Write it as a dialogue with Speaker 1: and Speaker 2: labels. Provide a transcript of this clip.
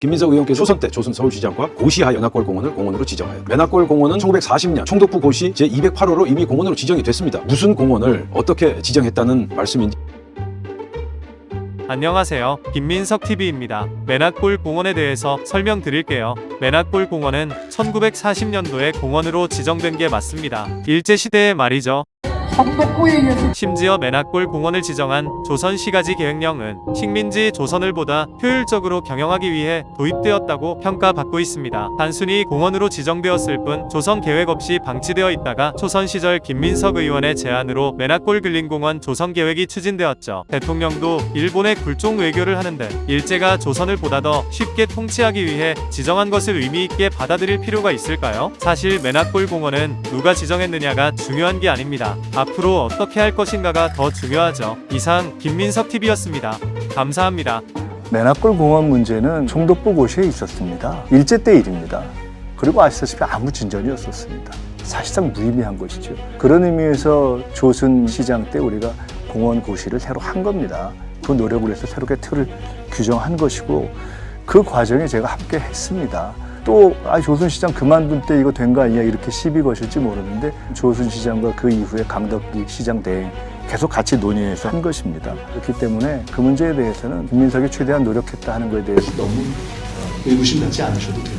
Speaker 1: 김민석 의원께서 초선 때 조선 서울시장과 고시하 연합골 공원을 공원으로 지정하여 연합골 공원은 1940년 총독부 고시 제208호로 이미 공원으로 지정이 됐습니다. 무슨 공원을 어떻게 지정했다는 말씀인지
Speaker 2: 안녕하세요. 김민석 TV입니다. 맨악골 공원에 대해서 설명드릴게요. 맨악골 공원은 1940년도에 공원으로 지정된 게 맞습니다. 일제 시대의 말이죠. 심지어 맨악골 공원을 지정한 조선 시가지 계획령은 식민지 조선을 보다 효율적으로 경영하기 위해 도입되었다고 평가받고 있습니다. 단순히 공원으로 지정되었을 뿐 조선 계획 없이 방치되어 있다가 초선 시절 김민석 의원의 제안으로 맨악골 근린공원 조성 계획이 추진되었죠. 대통령도 일본의 굴종 외교를 하는데 일제가 조선을 보다 더 쉽게 통치하기 위해 지정한 것을 의미 있게 받아들일 필요가 있을까요? 사실 맨악골 공원은 누가 지정했느냐가 중요한 게 아닙니다. 앞 으로 어떻게 할 것인가가 더 중요하죠. 이상 김민석 TV였습니다. 감사합니다.
Speaker 3: 맨악골 공원 문제는 총독부 고시에 있었습니다. 일제 때 일입니다. 그리고 아시다시피 아무 진전이 없었습니다. 사실상 무의미한 것이죠. 그런 의미에서 조순 시장 때 우리가 공원 고시를 새로 한 겁니다. 그 노력을 해서 새롭게 틀을 규정한 것이고 그 과정에 제가 함께 했습니다. 또 아, 조순 시장 그만둔 때 이거 된거 아니야 이렇게 시비 거실지 모르는데 조순 시장과 그 이후에 강덕기 시장 대행 계속 같이 논의해서 한 것입니다. 그렇기 때문에 그 문제에 대해서는 김민석이 최대한 노력했다 하는 것에 대해서 너무
Speaker 4: 의구심 갖지 않으셔도 돼요.